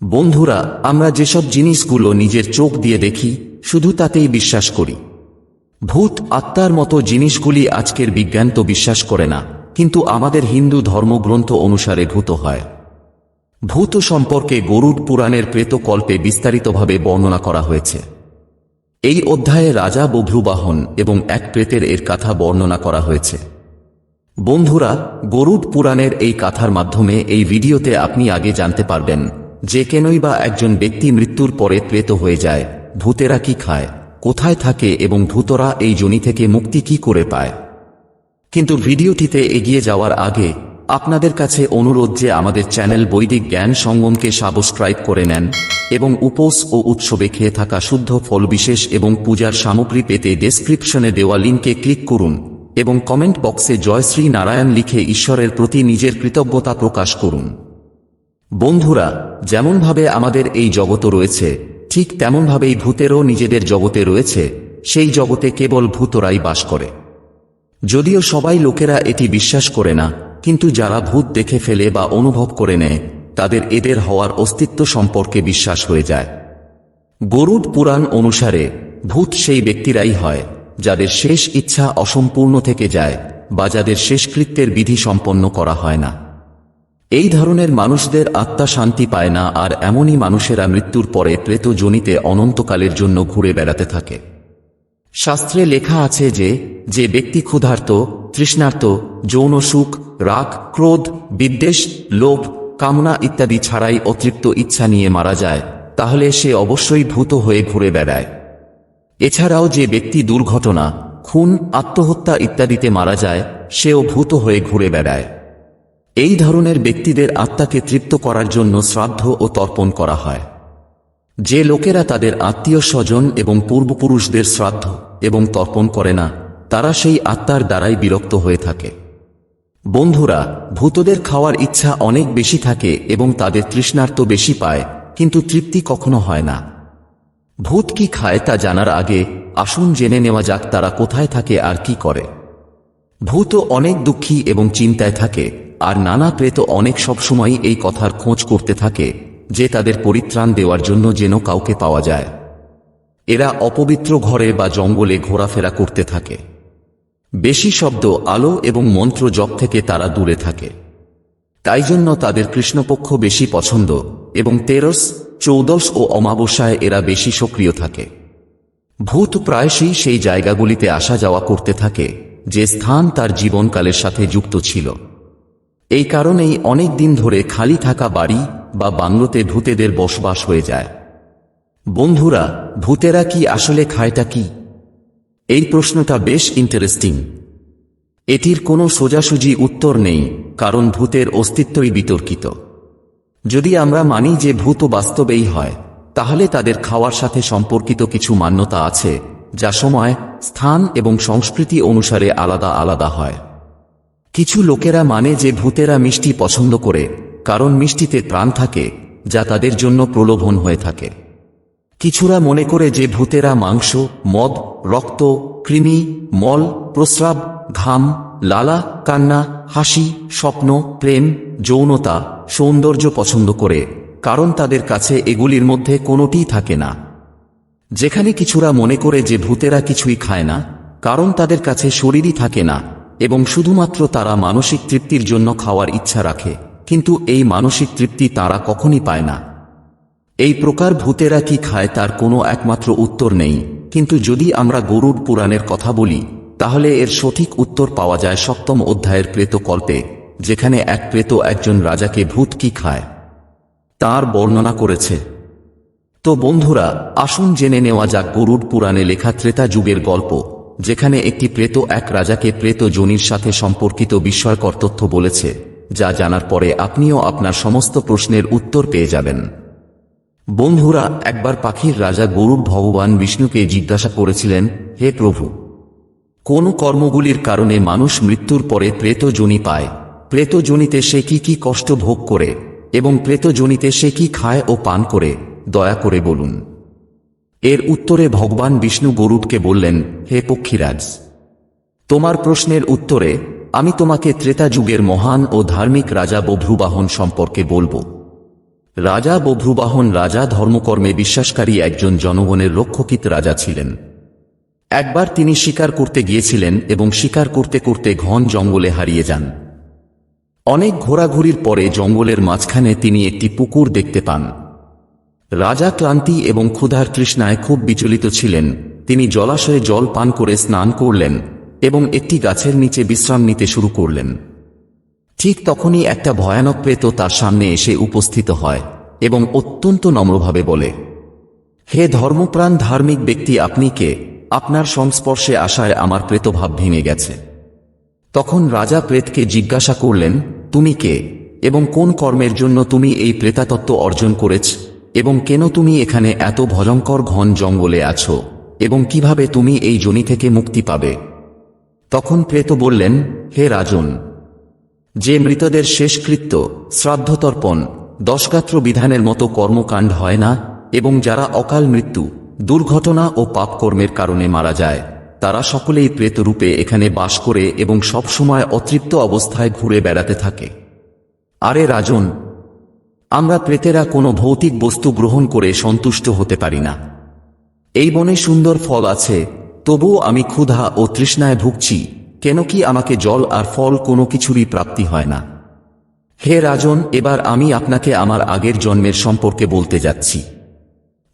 বন্ধুরা, আমরা যেসব জিনিসগুলো নিজের চোখ দিয়ে দেখি, শুধু তাতেই বিশ্বাস করি। ভূত আত্মার মতো জিনিসগুলি আজকের বিজ্ঞান তো বিশ্বাস করে না, কিন্তু আমাদের হিন্দু ধর্মগ্রন্থ অনুসারে ভূত হয়। ভূত সম্পর্কে গরুড পুরাণের প্রেতকল্পে বিস্তারিতভাবে বর্ণনা করা হয়েছে। এই অধ্যায়ে রাজা বভ্রুবাহন এবং এক প্রেতের এর কথা বর্ণনা করা হয়েছে। বন্ধুরা, গরুড পুরাণের এই কথার মাধ্যমে এই ভিডিওতে আপনি আগে জানতে পারবেন যে কেনই বা একজন ব্যক্তি মৃত্যুর পরে প্রেত হয়ে যায়, ভূতেরা কি খায়, কোথায় থাকে এবং ভূতরা এই জনি থেকে মুক্তি কি করে পায়? কিন্তু ভিডিওটিতে এগিয়ে যাওয়ার আগে, আপনাদের কাছে অনুরোধ যে আমাদের চ্যানেল বৈদিক জ্ঞান সঙ্গমকে সাবস্ক্রাইব করে নেন এবং উপোস ও উৎসবে খেয়ে থাকা শুদ্ধ ফল বিশেষ এবং পূজার সামগ্রী পেতে ডেসক্রিপশনে দেওয়া লিঙ্কে ক্লিক করুন এবং কমেন্ট বক্সে জয় শ্রী নারায়ণ লিখে ঈশ্বরের প্রতি নিজের কৃতজ্ঞতা প্রকাশ করুন। বন্ধুরা, যেমনভাবে আমাদের এই জগৎ রয়েছে, ঠিক তেমনভাবেই ভূতেরও নিজেদের জগতে রয়েছে, সেই জগতে কেবল ভূতরাই বাস করে। যদিও সবাই লোকেরা এটি বিশ্বাস করে না, কিন্তু যারা ভূত দেখে ফেলে বা অনুভব করে নেয়, তাদের এদের হওয়ার অস্তিত্ব সম্পর্কে বিশ্বাস হয়ে যায়। গরুড পুরাণ অনুসারে, ভূত সেই ব্যক্তিরাই হয়, যাদের শেষ ইচ্ছা অসম্পূর্ণ থেকে যায়, বা যাদের শেষকৃত্যের বিধি সম্পন্ন করা হয় না। এই ধরনের মানুষদের আত্মা শান্তি পায় না, আর এমনই মানুষেরা মৃত্যুর পরে প্রেত জনিতে অনন্তকালের জন্য ঘুরে বেড়াতে থাকে। শাস্ত্রে লেখা আছে যে যে ব্যক্তি ক্ষুধার্ত, তৃষ্ণার্ত, যৌন সুখ, রাগ, ক্রোধ, বিদ্বেষ, লোভ, কামনা ইত্যাদি ছাড়াই অতৃপ্ত ইচ্ছা নিয়ে মারা যায়, তাহলে সে অবশ্যই ভূত হয়ে ঘুরে বেড়ায়। এছাড়াও যে ব্যক্তি দুর্ঘটনা, খুন, আত্মহত্যা ইত্যাদিতে মারা যায়, সেও ভূত হয়ে ঘুরে বেড়ায়। এই ধরনের ব্যক্তিদের আত্মাকে তৃপ্ত করার জন্য শ্রাদ্ধ ও তর্পণ করা হয়। যে লোকেরা তাদের আত্মীয় স্বজন এবং পূর্বপুরুষদের শ্রাদ্ধ এবং তর্পণ করে না, তারা সেই আত্মার দ্বারাই বিরক্ত হয়ে থাকে। বন্ধুরা, ভূতদের খাওয়ার ইচ্ছা অনেক বেশি থাকে এবং তাদের তৃষ্ণার্ত বেশি পায়, কিন্তু তৃপ্তি কখনো হয় না। ভূত কি খায় তা জানার আগে আসুন জেনে নেওয়া যাক তারা কোথায় থাকে আর কি করে। ভূত অনেক দুঃখী এবং চিন্তায় থাকে। আর নানা প্রেত অনেক সবসময় এই কথার খোঁজ করতে থাকে, যে তাদের পরিত্রাণ দেওয়ার জন্য যেন কাউকে পাওয়া যায়। এরা অপবিত্র ঘরে বা জঙ্গলে ঘোরাফেরা করতে থাকে। বেশি শব্দ আলো এবং মন্ত্র জপ থেকে তারা দূরে থাকে। তাই জন্য তাদের কৃষ্ণপক্ষ বেশি পছন্দ এবং তেরস, চৌদশ ও অমাবস্যায় এরা বেশি সক্রিয় থাকে। ভূত প্রায়শই সেই জায়গাগুলিতে আসা যাওয়া করতে থাকে, যে স্থান তার জীবনকালের সাথে যুক্ত ছিল। এই কারণেই অনেক দিন ধরে খালি থাকা বাড়ি বা বাংলোতে ভূতেদের বসবাস হয়ে যায়। বন্ধুরা, ভূতেরা কি আসলে খায়টা কি? এই প্রশ্নটা বেশ ইন্টারেস্টিং এটির কোনো সোজাসুজি উত্তর নেই, কারণ ভূতের অস্তিত্বই বিতর্কিত। যদি আমরা মানি যে ভূত বাস্তবেই হয়, তাহলে তাদের খাওয়ার সাথে সম্পর্কিত কিছু মান্যতা আছে, যা সময়, স্থান এবং সংস্কৃতি অনুসারে আলাদা আলাদা হয়। কিছু লোকেরা মানে যে ভূতেরা মিষ্টি পছন্দ করে, কারণ মিষ্টিতে প্রাণ থাকে, যা তাদের জন্য প্রলোভন হয়ে থাকে। কিছুরা মনে করে যে ভূতেরা মাংস, মদ, রক্ত, কৃমি, মল, প্রস্রাব, ঘাম, লালা, কান্না, হাসি, স্বপ্ন, প্রেম, যৌনতা, সৌন্দর্য পছন্দ করে, কারণ তাদের কাছে এগুলির মধ্যে কোনোটিই থাকে না। যেখানে কিছুরা মনে করে যে ভূতেরা কিছুই খায় না, কারণ তাদের কাছে শরীরই থাকে না এবং শুধুমাত্র তারা মানসিক তৃপ্তির জন্য খাওয়ার ইচ্ছা রাখে, কিন্তু এই মানসিক তৃপ্তি তারা কখনই পায় না। এই প্রকার ভূতেরা কি খায় তার কোনো একমাত্র উত্তর নেই, কিন্তু যদি আমরা গরুড পুরাণের কথা বলি, তাহলে এর সঠিক উত্তর পাওয়া যায় সপ্তম অধ্যায়ের প্রেতকল্পে যেখানে এক প্রেত একজন রাজাকে ভূত কি খায়। তার বর্ণনা করেছে, তো বন্ধুরা, আসুন জেনে নেওয়া যাক গরুড পুরাণে লেখা ত্রেতা যুগের গল্প। যেখানে একটি প্রেত এক রাজাকে প্রেত জনির সাথে সম্পর্কিত বিস্ময়কর তথ্য বলেছে, যা জানার পরে আপনিও আপনার সমস্ত প্রশ্নের উত্তর পেয়ে যাবেন। বন্ধুরা, একবার পাখির রাজা গরুড় ভগবান বিষ্ণুকে জিজ্ঞাসা করেছিলেন, হে প্রভু, কোন কর্মগুলির কারণে মানুষ মৃত্যুর পরে প্রেত প্রেতজনি পায়? প্রেত প্রেতজনিতে সে কি কি কষ্ট ভোগ করে? এবং প্রেত প্রেতজনিতে সে কি খায় ও পান করে? দয়া করে বলুন। এর উত্তরে ভগবান বিষ্ণু গরুড়কে বললেন, হে পক্ষীরাজ, তোমার প্রশ্নের উত্তরে আমি তোমাকে ত্রেতা যুগের মহান ও ধার্মিক রাজা বভ্রুবাহন সম্পর্কে বলব। রাজা বভ্রুবাহন রাজা ধর্মকর্মে বিশ্বাসকারী একজন জনগণের রক্ষকিত রাজা ছিলেন। একবার তিনি শিকার করতে গিয়েছিলেন এবং শিকার করতে করতে ঘন জঙ্গলে হারিয়ে যান। অনেক ঘোরাঘুরির পরে জঙ্গলের মাঝখানে তিনি একটি পুকুর দেখতে পান। রাজা ক্লান্তি এবং ক্ষুধার তৃষ্ণায় খুব বিচলিত ছিলেন। তিনি জলাশয়ে জল পান করে স্নান করলেন এবং একটি গাছের নিচে বিশ্রাম নিতে শুরু করলেন। ঠিক তখনই একটা ভয়ানক প্রেত তার সামনে এসে উপস্থিত হয় এবং অত্যন্ত নম্রভাবে বলে, হে ধর্মপ্রাণ ধার্মিক ব্যক্তি, আপনি কে? আপনার সংস্পর্শে আসায় আমার প্রেতভাব ভেঙে গেছে। তখন রাজা প্রেতকে জিজ্ঞাসা করলেন, তুমি কে? এবং কোন কর্মের জন্য তুমি এই প্রেতাতত্ত্ব অর্জন করেছ? এবং কেন তুমি এখানে এত ভয়ঙ্কর ঘন জঙ্গলে আছো? এবং কীভাবে তুমি এই জনি থেকে মুক্তি পাবে? তখন প্রেত বললেন, হে রাজন, যে মৃতদের শেষকৃত্য, শ্রাদ্ধতর্পণ, দশগাত্র বিধানের মতো কর্মকাণ্ড হয় না, এবং যারা অকাল মৃত্যু, দুর্ঘটনা ও পাপকর্মের কারণে মারা যায়, তারা সকলেই প্রেতরূপে এখানে বাস করে এবং সবসময় অতৃপ্ত অবস্থায় ঘুরে বেড়াতে থাকে। আরে রাজন আমরা প্রেতেরা কোনো ভৌতিক বস্তু গ্রহণ করে সন্তুষ্ট হতে পারি না। এই বনে সুন্দর ফল আছে, তবুও আমি ক্ষুধা ও তৃষ্ণায় ভুগছি, কেন কি আমাকে জল আর ফল কোনো কিছুরই প্রাপ্তি হয় না। হে রাজন, এবার আমি আপনাকে আমার আগের জন্মের সম্পর্কে বলতে যাচ্ছি।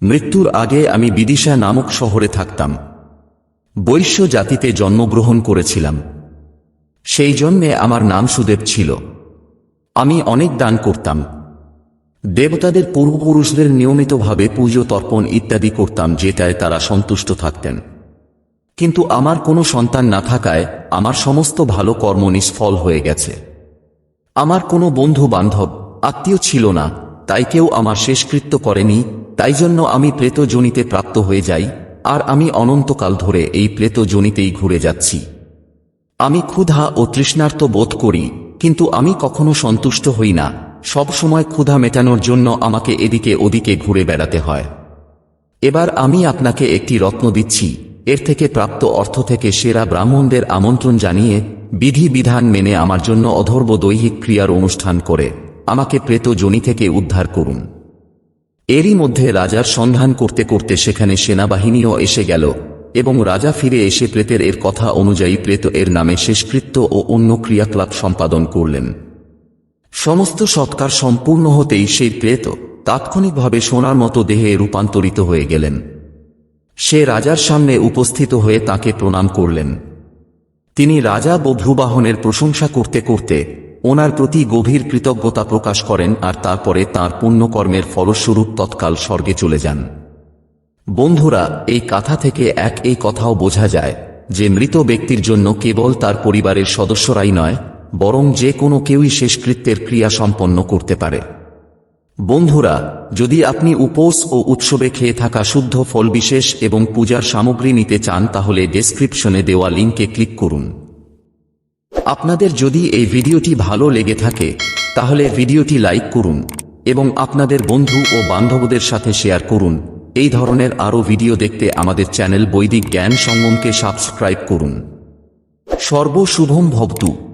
মৃত্যুর আগে আমি বিদিশা নামক শহরে থাকতাম। বৈশ্য জাতিতে জন্মগ্রহণ করেছিলাম। সেই জন্যে আমার নাম সুদেব ছিল। আমি অনেক দান করতাম। দেবতাদের পূর্বপুরুষদের নিয়মিতভাবে পুজো, তর্পণ ইত্যাদি করতাম যেটায় তারা সন্তুষ্ট থাকতেন। কিন্তু আমার কোনো সন্তান না থাকায় আমার সমস্ত ভালো কর্ম নিষ্ফল হয়ে গেছে। আমার কোনো বন্ধু বান্ধব আত্মীয় ছিল না, তাই কেউ আমার শেষকৃত্য করেনি, তাই জন্য আমি প্রেত জনিতে প্রাপ্ত হয়ে যাই, আর আমি অনন্তকাল ধরে এই প্রেত জনিতেই ঘুরে যাচ্ছি। আমি ক্ষুধা ও তৃষ্ণার্ত বোধ করি, কিন্তু আমি কখনো সন্তুষ্ট হই না। সব সময় ক্ষুধা মেটানোর জন্য আমাকে এদিকে ওদিকে ঘুরে বেড়াতে হয়। এবার আমি আপনাকে একটি রত্ন দিচ্ছি, এর থেকে প্রাপ্ত অর্থ থেকে সেরা ব্রাহ্মণদের আমন্ত্রণ জানিয়ে বিধি বিধান মেনে আমার জন্য অধর্ব দৈহিক ক্রিয়ার অনুষ্ঠান করে আমাকে প্রেত জনি থেকে উদ্ধার করুন। এরই মধ্যে রাজার সন্ধান করতে করতে সেখানে সেনাবাহিনীও এসে গেল এবং রাজা ফিরে এসে প্রেতের এর কথা অনুযায়ী প্রেত এর নামে শেষকৃত্য ও অন্য ক্রিয়াকলাপ সম্পাদন করলেন। সমস্ত সৎকার সম্পূর্ণ হতেই সেই প্রেত তাৎক্ষণিকভাবে সোনার মতো দেহে রূপান্তরিত হয়ে গেলেন। সে রাজার সামনে উপস্থিত হয়ে তাকে প্রণাম করলেন। তিনি রাজা বভ্রুবাহনের প্রশংসা করতে করতে ওনার প্রতি গভীর কৃতজ্ঞতা প্রকাশ করেন আর তারপরে তাঁর পুণ্যকর্মের ফলস্বরূপ তৎকাল স্বর্গে চলে যান। বন্ধুরা, এই কথা থেকে এক এই কথাও বোঝা যায় যে মৃত ব্যক্তির জন্য কেবল তার পরিবারের সদস্যরাই নয় বরং যে কোনো কেউই শেষকৃত্যের ক্রিয়া সম্পন্ন করতে পারে। বন্ধুরা, যদি আপনি উপোস ও উৎসবে খেয়ে থাকা শুদ্ধ ফল বিশেষ এবং পূজার সামগ্রী নিতে চান, তাহলে ডেসক্রিপশনে দেওয়া লিঙ্কে ক্লিক করুন। আপনাদের যদি এই ভিডিওটি ভালো লেগে থাকে, তাহলে ভিডিওটি লাইক করুন এবং আপনাদের বন্ধু ও বান্ধবদের সাথে শেয়ার করুন। এই ধরনের আরও ভিডিও দেখতে আমাদের চ্যানেল বৈদিক জ্ঞান সঙ্গমকে সাবস্ক্রাইব করুন। সর্বশুভম ভবতু।